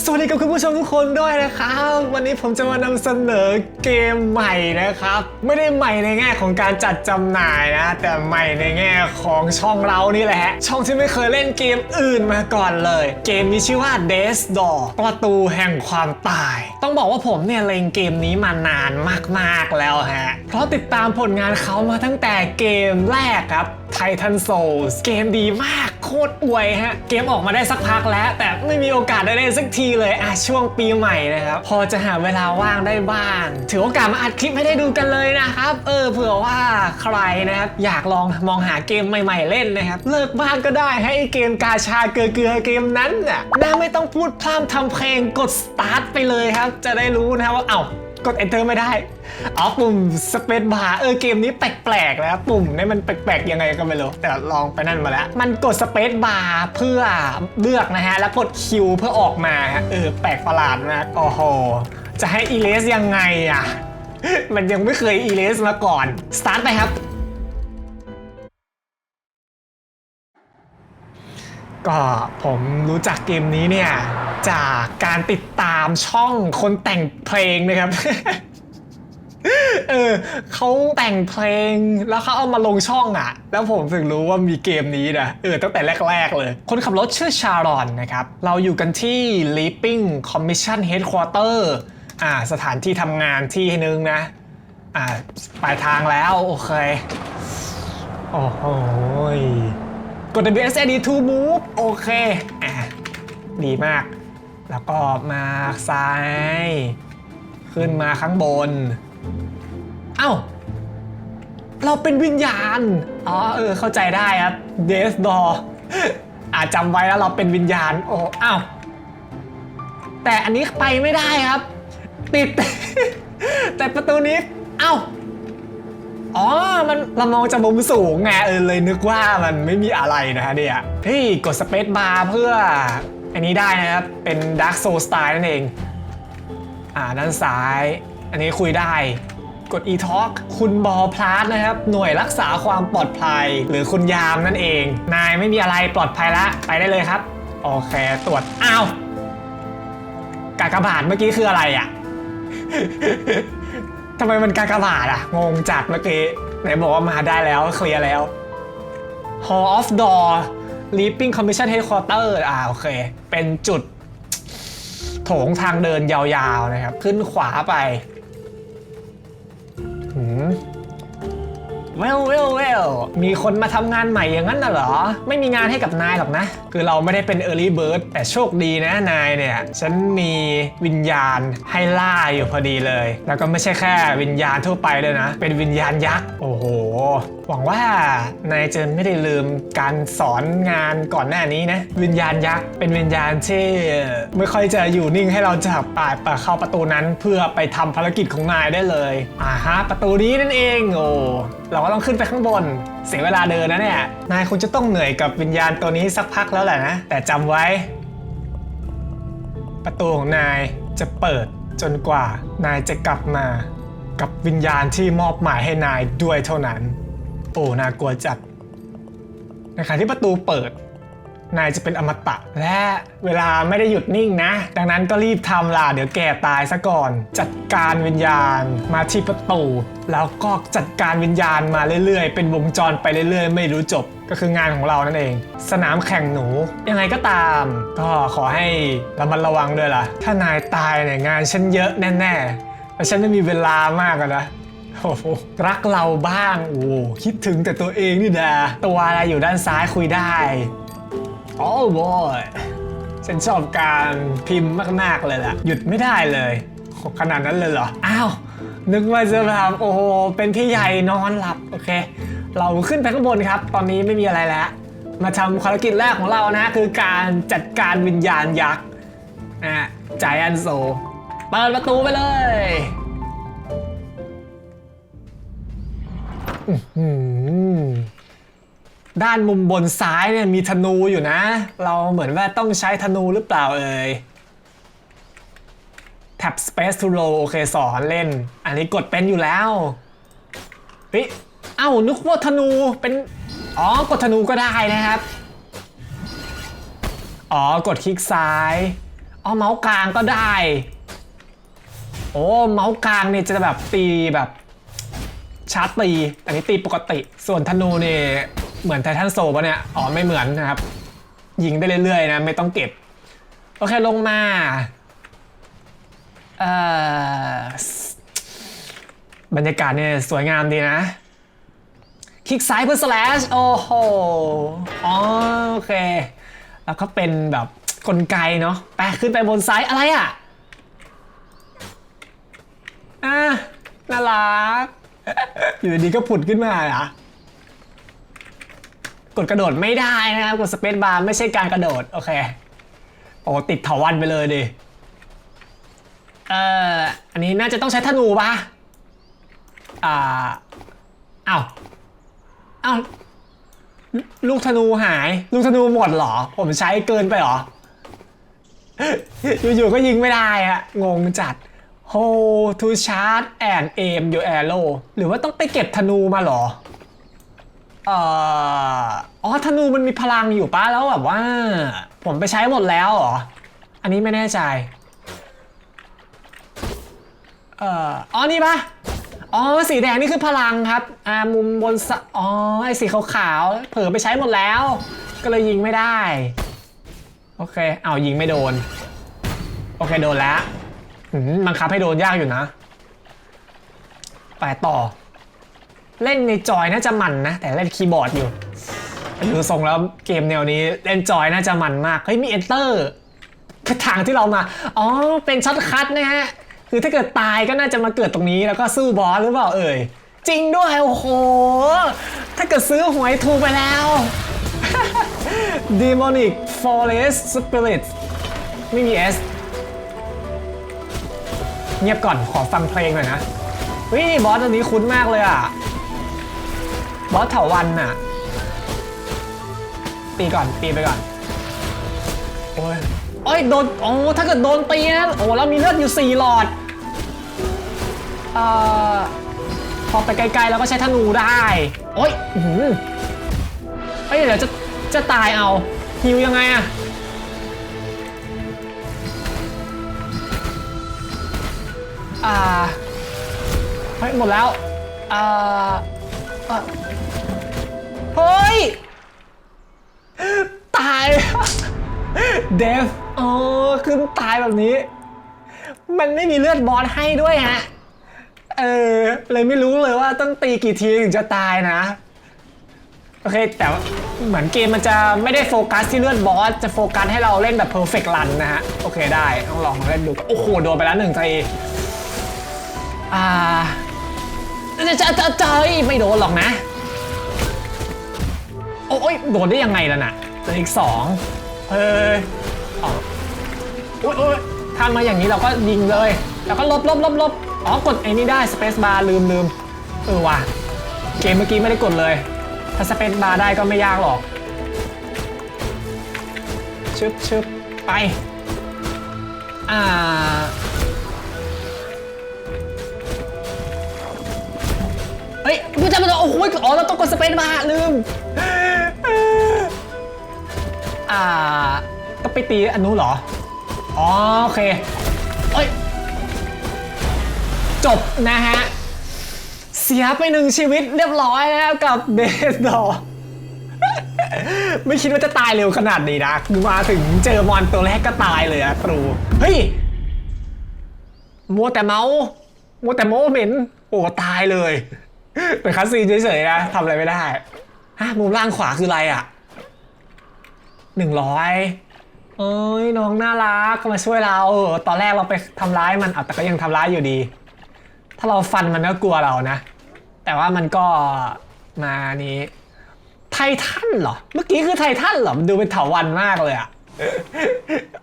สวัสดีกับคุณผู้ชมทุกคนด้วยนะครับ วันนี้ผมจะมานำเสนอเกมใหม่นะครับ ไม่ได้ใหม่ในแง่ของการจัดจำหน่ายนะ แต่ใหม่ในแง่ของช่องเรานี่แหละ ช่องที่ไม่เคยเล่นเกมอื่นมาก่อนเลย เกมมีชื่อว่า Death Door ประตูแห่งความตาย ต้องบอกว่าผมเนี่ยเล่นเกมนี้มานานมากๆแล้วฮะ เพราะติดตามผลงานเขามาตั้งแต่เกมแรกครับ Titan Souls เกมดีมากโคตรอวยฮะ เกมออกมาได้สักพักแล้ว แต่ไม่มีโอกาสได้เล่นสักทีเลยอะช่วงปีใหม่นะครับ พอจะหาเวลาว่างได้บ้าง ถือโอกาสมาอัดคลิปให้ได้ดูกันเลยนะครับ เออเผื่อว่าใครนะครับ อยากลองมองหาเกมใหม่ ๆ เล่นนะครับ เลิกบ้านก็ได้ให้เกมกาชาเกลือเกลือเกมนั้นน่ะน่าไม่ต้องพูดพร่ำทำเพลงกด start ไปเลยครับ จะได้รู้นะว่าเอ้า กด enter ไม่ได้อ๋อปุ่ม space bar เออเกมนี้แปลกๆนะครับปุ่มนี่มันแปลกๆยังไงก็ไม่รู้แต่ลองไปนั่นมาแล้ว มันกด space bar เพื่อเลือกนะฮะ แล้วกด Q เพื่อออกมาเออแปลกประหลาดมากโอ้โหจะให้ erase ยังไงอะมันยังไม่เคย erase มาก่อน start ไปครับก็ผมรู้จักเกมนี้เนี่ย จากการติดตามช่องคนแต่งเพลงนะครับ เออเขาแต่งเพลงแล้วเขาเอามาลงช่องอะ แล้วผมถึงรู้ว่ามีเกมนี้นะเออตั้งแต่แรก ๆ เลย คนขับรถชื่อชารอนนะครับ เราอยู่กันที่ Leaping Commission Headquarter อ่า สถานที่ทำงานที่นึงนะ อ่า ปลายทางแล้ว โอเค โอ้โหกด WSD to move โอเค อะดีมาก แล้วก็มาซ้าย ขึ้นมาข้างบน เอ้า เราเป็นวิญญาณ อ๋อเออเข้าใจได้ครับ Death Door อาจจำไว้แล้วเราเป็นวิญญาณ โอ้เอ้าแต่อันนี้ไปไม่ได้ครับ ติด แต่ประตูนี้ เอ้าอ๋อ มันเรามองจากมุมสูงไงเออเลยนึกว่ามันไม่มีอะไรนะฮะเนี่ยเฮ้ยกดสเปซบาร์เพื่อ อันนี้ได้นะครับ เป็น Dark Soul Style นั่นเอง อ่า ด้านซ้าย อันนี้คุยได้ กด e-talk คุณบอพลาสนะครับ หน่วยรักษาความปลอดภัย หรือคุณยามนั่นเอง นายไม่มีอะไรปลอดภัยละ ไปได้เลยครับ โอเค ตรวจ อ้าว กากบาทเมื่อกี้คืออะไรอะทำไมมันกากบาทอะงงจัดเมื่อกี้ ไหนบอกว่ามาได้แล้ว เคลียร์แล้ว Hall of Door Leaping Commission Headquarter อ่าโอเค เป็นจุด โถงทางเดินยาวๆนะครับ ขึ้นขวาไปหืม เวลเวลเวลมีคนมาทำงานใหม่อย่างนั้นน่ะเหรอ ไม่มีงานให้กับนายหรอกนะ คือเราไม่ได้เป็น Early Bird แต่โชคดีนะนายเนี่ย ฉันมีวิญญาณให้ล่าอยู่พอดีเลย แล้วก็ไม่ใช่แค่วิญญาณทั่วไปด้วยนะ เป็นวิญญาณยักษ์ โอ้โห หวังว่านายจะไม่ได้ลืมการสอนงานก่อนหน้านี้นะ วิญญาณยักษ์เป็นวิญญาณที่ไม่ค่อยจะอยู่นิ่งให้เราจับปายเข้าประตูนั้นเพื่อไปทำภารกิจของนายได้เลยอ่าฮะประตูนี้นั่นเองโอ้ เราก็ต้องขึ้นไปข้างบน เสียเวลาเดินนะเนี่ย นายคงจะต้องเหนื่อยกับวิญญาณตัวนี้สักพักแล้วแหละนะ แต่จำไว้ ประตูของนายจะเปิดจนกว่านายจะกลับมา กับวิญญาณที่มอบหมายให้นายด้วยเท่านั้น โอ้ น่ากลัวจัดในขณะที่ประตูเปิด นายจะเป็นอมตะ และเวลาไม่ได้หยุดนิ่งนะ ดังนั้นก็รีบทำล่ะเดี๋ยวแก่ตายซะก่อน จัดการวิญญาณมาที่ประตู แล้วก็จัดการวิญญาณมาเรื่อยๆ เป็นวงจรไปเรื่อยๆ ไม่รู้จบก็คืองานของเรานั่นเอง สนามแข่งหนู ยังไงก็ตาม ก็ขอให้ระมัดระวังด้วยล่ะ ถ้านายตายเนี่ยงานฉันเยอะแน่ๆแต่ฉันไม่มีเวลามากนะโอ้โหรักเราบ้าง โอ้คิดถึงแต่ตัวเองนี่นะตัวอะไรอยู่ด้านซ้ายคุยได้ โอ้บอยฉันชอบการพิมพ์มาก ๆ เลยล่ะ หยุดไม่ได้เลยขนาดนั้นเลยเหรอ อ้าว นึกว่าจะแบบโอ้โห เป็นพี่ใหญ่นอนหลับ โอเค เราขึ้นไปข้างบนครับ ตอนนี้ไม่มีอะไรแล้ว มาทำภารกิจแรกของเรานะ คือการจัดการวิญญาณยักษ์นะจายอันโซ เปิดประตูไปเลยอื ด้านมุมบนซ้ายเนี่ยมีธนูอยู่นะ เราเหมือนว่าต้องใช้ธนูหรือเปล่าเอ่ย tap space to roll โอเคสอนเล่น อันนี้กดเป็นอยู่แล้วเฮ้ยเอ้านึกว่าธนูเป็น อ๋อ กดธนูก็ได้นะครับ อ๋อ กดคลิกซ้าย อ๋อ เมาส์กลางก็ได้ โอ้ เมาส์กลางเนี่ยจะแบบตีแบบชาร์จตี อันนี้ตีปกติ ส่วนธนูเนี่ย เหมือนไททันโซปะเนี่ย อ๋อไม่เหมือนนะครับ ยิงได้เรื่อยๆนะ ไม่ต้องเก็บ โอเคลงมา เอ่อบรรยากาศเนี่ยสวยงามดีนะ คลิกซ้ายเพื่อ slash โอ้โหอ๋อโอเค แล้วก็เป็นแบบกลไกเนาะไปขึ้นไปบนซ้ายอะไรอะอะน่ารักอยู่ดีก็ผุดขึ้นมาเหรอ กดกระโดดไม่ได้นะครับกดสเปซบาร์ไม่ใช่การกระโดด โอเค โอ้ติดเถาวันไปเลยดิ เอ่อ อันนี้น่าจะต้องใช้ธนูปะอ่าอ้าวอ้าวลูกธนูหาย ลูกธนูหมดเหรอ ผมใช้เกินไปหรอ อยู่ๆก็ยิงไม่ได้อะงงจัด hold to charge and aim your arrow หรือว่าต้องไปเก็บธนูมาเหรอ เอ่ออ๋อธนูมันมีพลังอยู่ป้ะแล้วแบบว่า ผมไปใช้หมดแล้วเหรอ อันนี้ไม่แน่ใจ เอ่ออ๋อนี่ปะอ๋อสีแดงนี่คือพลังครับอ่ามุมบนสอ๋อไอสีขาวๆเผลอไปใช้หมดแล้ว ก็เลยยิงไม่ได้ โอเคเอายิงไม่โดน โอเคโดนแล้วมบังคับให้โดนยากอยู่นะ ไปต่อ เล่นในจอยน่าจะมันนะ แต่เล่นคีย์บอร์ดอยู่ดูทรงแล้วเกมแนวนี้เล่นจอยน่าจะมันมาก เฮ้ยมี enter คือทางที่เรามา อ๋อ เป็นช็อตคัทนะฮะ คือถ้าเกิดตายก็น่าจะมาเกิดตรงนี้แล้วก็สู้บอสหรือเปล่าเอ่ย จริงด้วย โอ้โห ถ้าเกิดซื้อหวยถูกไปแล้ว Demonic Forest Spirit ไม่มี S เงียบก่อนขอฟังเพลงหน่อยนะ เฮ้ยบอสตัวนี้คุ้นมากเลยอะ บอสเถาวันน่ะ ตีก่อน ตีไปก่อน โอ้ยโอ้ยโดน โอ้ ถ้าเกิดโดนตีนะ โอ้ แล้วมีเลือดอยู่ 4 หลอด เอ่อ พอไปไกลๆแล้วก็ใช้ธนูได้ โอ้ยหือเฮ้ย เดี๋ยวจะ จะตายเอาฮิวยังไงอะอ่า เฮ้ย หมดแล้ว อ่า เฮ้ย ตาย เดฟอ๋อขึ้นตายแบบนี้ มันไม่มีเลือดบอสให้ด้วยฮะ เออ เลยไม่รู้เลยว่าต้องตีกี่ทีถึงจะตายนะ โอเค แต่ว่าเหมือนเกมมันจะไม่ได้โฟกัสที่เลือดบอส จะโฟกัสให้เราเล่นแบบ perfect run นนะฮะ โอเคได้ ต้องลองเล่นดู โอ้โห โดนไปแล้วหนึ่งทีอ่าจะจะจะจะเฮ้ยไม่โดนหรอกนะ โอ้ยโดนได้ยังไงล่ะน่ะเหลืออีกสองเอออ๋อโอ้ยโอ้ยทำมาอย่างนี้เราก็ยิงเลย แล้วก็ลบลบลบลบอ๋อกดไอ้นี่ได้ space bar ลืมลืมเออว่ะเกมเมื่อกี้ไม่ได้กดเลย ถ้า space bar ได้ก็ไม่ยากหรอกชึบชึบไป อ่า เฮ้ยกูจำไม่ได้โอ้โหอ๋อเราต้องกดสเปซมาร์ลืม อ่าต้องไปตีอันนู้นเหรอ อ๋อโอเคเอ้ย จบนะฮะ เสียไปหนึ่งชีวิตเรียบร้อยนะครับกับเบสดอไม่คิดว่าจะตายเร็วขนาดนี้นะมาถึงเจอมอนตัวแรกก็ตายเลยอะครู เฮ้ย มัวแต่เมาส์มัวแต่โมเหม็น โอ้ ตายเลยเป็นคัสซีนเฉยๆนะทำอะไรไม่ได้ ฮะมุมล่างขวาคืออะไรอะหนึ่งร้อยเอ้ยน้องน่ารักมาช่วยเราเออตอนแรกเราไปทำร้ายมันอะแต่ก็ยังทำร้ายอยู่ดี ถ้าเราฟันมันก็กลัวเรานะ แต่ว่ามันก็มานี้ ไททันเหรอ เมื่อกี้คือไททันเหรอมันดูเป็นเถาวันมากเลยอะ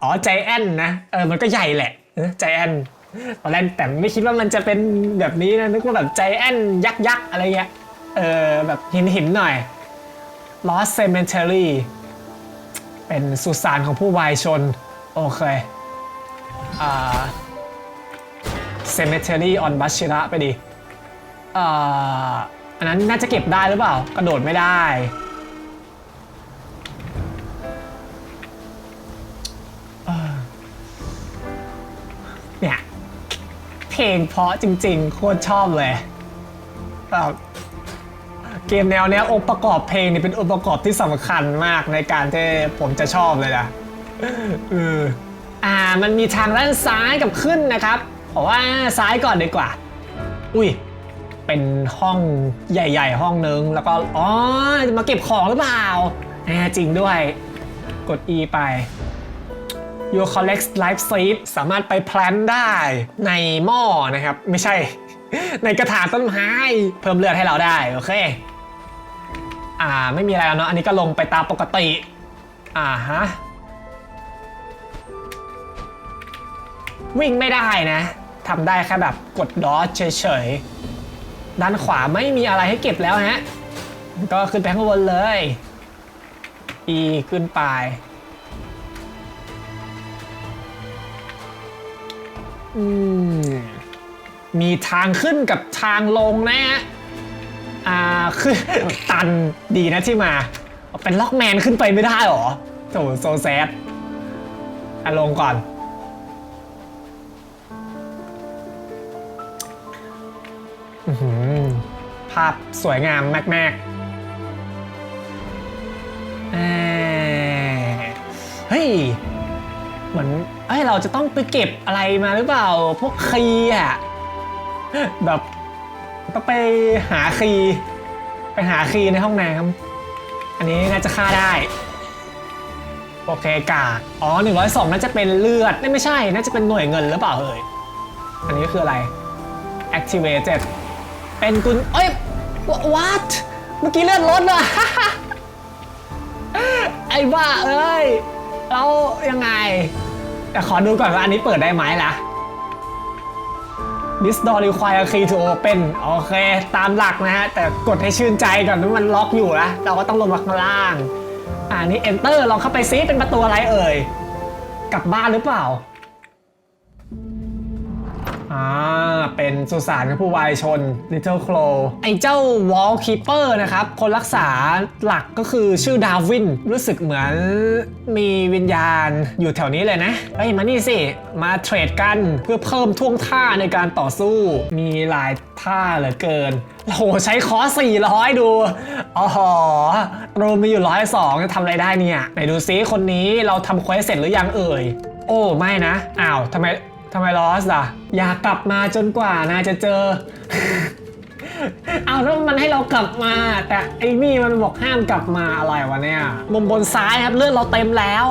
อ๋อใจแอนนะเออมันก็ใหญ่แหละใจแอนตอนแรกแต่ไม่คิดว่ามันจะเป็นแบบนี้นะนึกว่าแบบใจแอนยักษ์ยักษ์อะไรเงี้ยเออแบบหินหินหน่อย Lost Cemetery เป็นสุสานของผู้วายชน โอเค Cemetery on b a s h i r a ไปดิอันนั้นน่าจะเก็บได้หรือเปล่า กระโดดไม่ได้ เนี่ย เพลงเพราะจริงๆ โคตรชอบเลยแบบ เกมแนวเนี้ยองค์ประกอบเพลงนี่เป็นองค์ประกอบที่สำคัญมากในการที่ผมจะชอบเลยนะเอออ่ามันมีทางด้านซ้ายกับขึ้นนะครับเพราะว่าซ้ายก่อนดีกว่า อุ้ยเป็นห้องใหญ่ ๆ ห้องนึงแล้วก็อ๋อจะมาเก็บของหรือเปล่าแน่จริงด้วย กด E ไป you collect life seed สามารถไปแพลนได้ในหม้อนะครับ ไม่ใช่ ในกระถางต้นไม้เพิ่มเลือดให้เราได้ โอเค อ่าไม่มีอะไรแล้วเนาะอันนี้ก็ลงไปตามปกติ อ่าฮะ วิ่งไม่ได้นะทำได้แค่แบบกดดอเฉยๆ ด้านขวาไม่มีอะไรให้เก็บแล้วฮะ ก็ขึ้นไปข้างบนเลย E ขึ้นไป อืมมีทางขึ้นกับทางลงนะฮะ อ่าคือตันดีนะที่มา เป็นล็อกแมนขึ้นไปไม่ได้หรอโถโซแซดอะลงก่อนอือหือภาพสวยงามมากๆเอ่อเฮ้ย เหมือนเอ้ยเราจะต้องไปเก็บอะไรมาหรือเปล่า พวกคีอะแบบ ต้องไปหาคีย์ไปหาคีย์ในห้องน้ำอันนี้น่าจะฆ่าได้ โอเคกาอ๋อ102น่าจะเป็นเลือดไม่ไม่ใช่ น่าจะเป็นหน่วยเงินหรือเปล่าเอ่ยอันนี้คืออะไร activated เป็นกุญเอ้ย what เมื่อกี้เลือดลดอะไอ้บ้าเอ้ยเรายังไง แต่ขอดูก่อนว่าอันนี้เปิดได้ไหมล่ะ This door require key to open โอเค ตามหลักนะฮะ แต่กดให้ชื่นใจก่อนว่ามันล็อกอยู่นะเราก็ต้องลงมาข้างล่าง อ่านี่ enter ลองเข้าไปซิเป็นประตูอะไรเอ่ย กลับบ้านหรือเปล่า อ่า เป็นสุสานผู้วายชน Little Crow ไอ้เจ้า Wall Keeper นะครับ คนรักษาหลักก็คือชื่อดาวิน รู้สึกเหมือนมีวิญญาณอยู่แถวนี้เลยนะ เฮ้ย มานี่สิ มาเทรดกันเพื่อเพิ่มท่วงท่าในการต่อสู้ มีหลายท่าเหลือเกินโอ้โหใช้คอ400 ดู อ๋อโรมีอยู่ร้อยสองจะทำอะไรได้เนี่ย ไหนดูซิคนนี้เราทำเควสเสร็จหรือยังเอ่ย โอ้ ไม่นะ อ้าวทำไม ทำไมลอสอะ อยากกลับมาจนกว่านายจะเจอ เอาแล้วมันให้เรากลับมา แต่ไอ้นี่มันบอกห้ามกลับมาอะไรวะเนี่ยมุมบนซ้ายครับเลือดเราเต็มแล้ว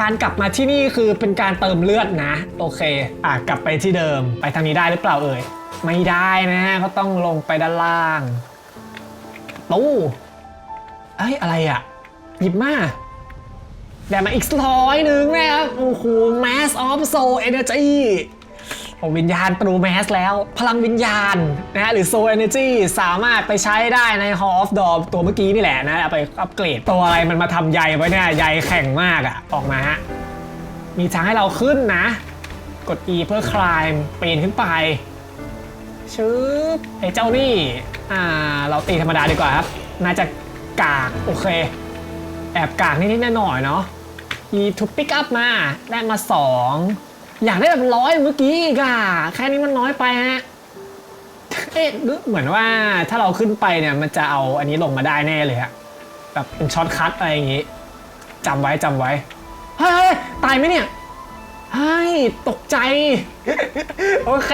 การกลับมาที่นี่คือเป็นการเติมเลือดนะ โอเค อะกลับไปที่เดิม ไปทางนี้ได้หรือเปล่าเอ่ย ไม่ได้นะก็ต้องลงไปด้านล่างตู้เอ้ยอะไรอะ หยิบมา แต่มาอีกร้อยหนึ่งนะครับโอ้โห Mass of Soul Energy โอ้วิญญาณตรูแมสแล้ว พลังวิญญาณนะฮะหรือ Soul Energy สามารถไปใช้ได้ใน Hall of Dom ตัวเมื่อกี้นี่แหละนะเอาไปอัปเกรดตัวอะไรมันมาทำใยไว้เนี่ยใยแข็งมากอะออกมาฮะมีทางให้เราขึ้นนะ กด E เพื่อคลายปีนขึ้นไปชึบไอ้เจ้านี่ อ่า เราตีธรรมดาดีกว่าครับ น่าจะกาก โอเค แอบกากนิดๆหน่อยๆเนาะ E to pick up มาได้มา 2 อยากได้แบบร้อยเมื่อกี้อีกอะแค่นี้มันน้อยไปฮะเอ๊ะเหมือนว่าถ้าเราขึ้นไปเนี่ยมันจะเอาอันนี้ลงมาได้แน่เลยอะแบบเป็นช็อตคัทอะไรอย่างงี้จำไว้จำไว้เฮ้ยเฮ้ยตายไหมเนี่ยเฮ้ยตกใจ โอเค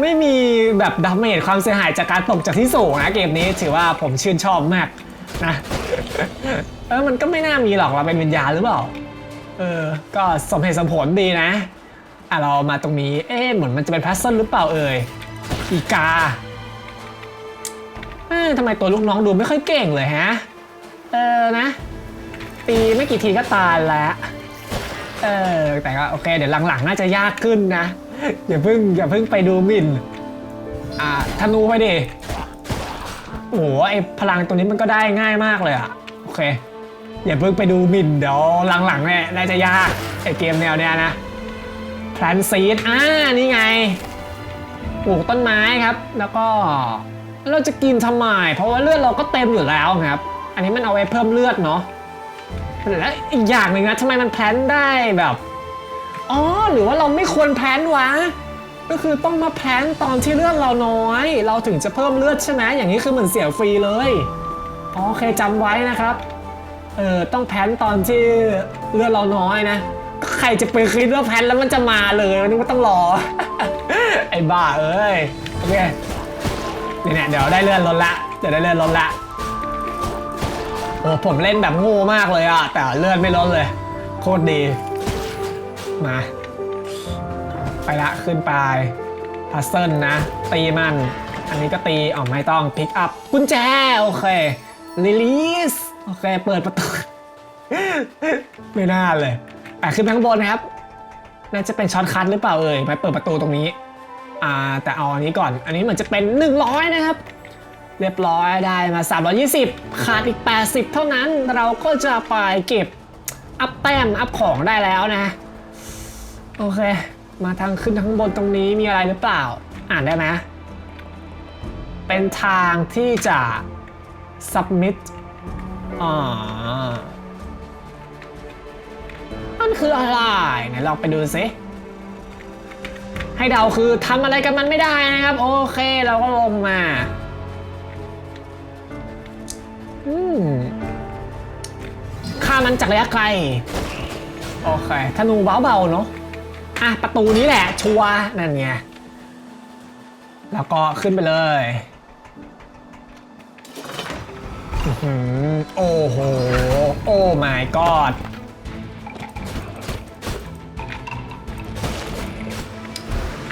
ไม่มีแบบดาเมจความเสียหายจากการตกจากที่สูงนะเกมนี้ถือว่าผมชื่นชอบมากนะ เออมันก็ไม่น่ามีหรอกเราเป็นวิญญาณหรือเปล่า เออ ก็สมเหตุสมผลดีนะ อะเรามาตรงนี้ เอ๊ะเหมือนมันจะเป็นพัซเซิลหรือเปล่าเอ่ย อีกา เอ๊ะทำไมตัวลูกน้องดูไม่ค่อยเก่งเลยฮะ เออนะ ตีไม่กี่ทีก็ตายแล้วเออแต่ก็โอเค เดี๋ยวหลังๆ น่าจะยากขึ้นนะ อย่าเพิ่งอย่าเพิ่งไปดูหมิ่น อ่าธนูไปดิ โอ้โหไอพลังตัวนี้มันก็ได้ง่ายมากเลยอะโอเค อย่าเพิ่งไปดูหมิ่นเดี๋ยวหลังๆเนี่ยน่าจะยากไอเกมแนวเนี้ยนะแพลนซีดอ่านี่ไงปลูกต้นไม้ครับ แล้วก็เราจะกินทำไมเพราะว่าเลือดเราก็เต็มอยู่แล้วครับ อันนี้มันเอาไว้เพิ่มเลือดเนาะและอีกอย่างหนึ่งนะทำไมมันแพลนได้แบบอ๋อหรือว่าเราไม่ควรแพลนวะก็คือต้องมาแพลนตอนที่เลือดเราน้อย เราถึงจะเพิ่มเลือดใช่ไหมอย่างนี้คือเหมือนเสียฟรีเลยโอเคจำไว้นะครับ เออต้องแพนตอนที่เลือดเราน้อยนะ ใครจะไปคิดว่าแพนแล้วมันจะมาเลยนี่ก็ต้องรอ ไอ้บ้าเอ้ยโอเคนี่เนี่ยเดี๋ยวได้เลื่อนลดละเดี๋ยวได้เลื่อนลดละโอ้ผมเล่นแบบง่มากเลยอะแต่เลื่อนไม่ลดเลย โคตรดี มา ไปละขึ้นไปพัซเซิลนะ ตีมัน อันนี้ก็ตีอ๋อไม่ต้องพิกอัพกุญแจ โอเคลิลีส โอเคเปิดประตู ไม่น่าเลยอะขึ้นไปข้างบนนะครับ น่าจะเป็นช็อตคัทหรือเปล่าเอ่ยไปเปิดประตูตรงนี้ อ่าแต่เอาอันนี้ก่อน อันนี้เหมือนจะเป็น 100 นะครับ เรียบร้อยได้มา 320 ขาดอีก 80 เท่านั้นเราก็จะไปเก็บอัพแต้มอัพของได้แล้วนะ โอเค มาทางขึ้นทางบนตรงนี้มีอะไรหรือเปล่า อ่านได้ไหมเป็นทางที่จะ submit อ่ามันคืออะไรไหนลองไปดูซิให้เดาคือทำอะไรกับมันไม่ได้นะครับ โอเคเราก็ลงมา อืมฆ่ามันจากระยะไกล โอเคธนูเบาๆเนาะอะ ประตูนี้แหละ ชัวร์นั่นไง แล้วก็ขึ้นไปเลย โอ้โห โอ้ my god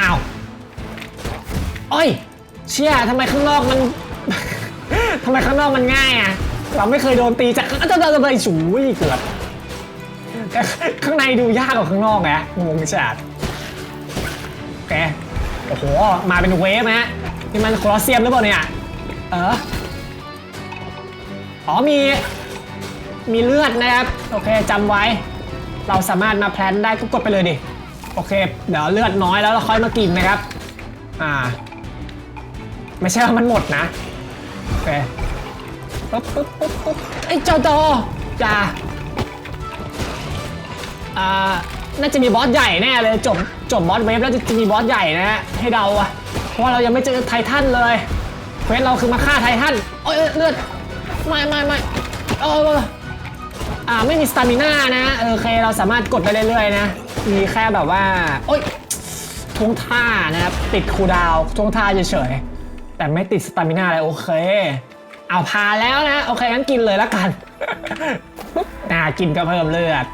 อ้าวโอ้ย เชี่ยทำไมข้างนอกมัน ทำไมข้างนอกมันง่ายอะ เราไม่เคยโดนตีจากข้างจะจะไปสูยเกือบแต่ข้างในดูยากกว่าข้างนอกไงงงจัดโอเค โอ้โห มาเป็นเวฟฮะนี่มันโคลอสเซียมหรือเปล่าเนี่ย เออ อ๋อมีมีเลือดนะครับ โอเคจำไว้ เราสามารถมาแพลนได้ก็กดไปเลยดิ โอเค เดี๋ยวเลือดน้อยแล้วเราค่อยมากินนะครับ อ่า ไม่ใช่ว่ามันหมดนะ โอเคปุ๊บปุ๊บปุ๊บปุ๊บไอ้เจ้าจอจ้าอ่า น่าจะมีบอสใหญ่แน่เลย จบ จบบอสเวฟแล้วจะมีบอสใหญ่นะฮะ ให้เดาอะเพราะว่าเรายังไม่เจอไททันเลย เควสเราคือมาฆ่าไททันโอ้ยเลือด ไม่ไม่ไม่เอออ่าไม่มีสตามิน่านะเออโอเคเราสามารถกดไปเรื่อยๆนะ มีแค่แบบว่า โอ้ยทวงท่านะครับ ติดคูดาวทวงท่าเฉยๆ แต่ไม่ติดสตามิน่าเลยโอเค เอาพาแล้วนะ โอเคงั้นกินเลยละกัน อ่ากินก็เพิ่มเลือด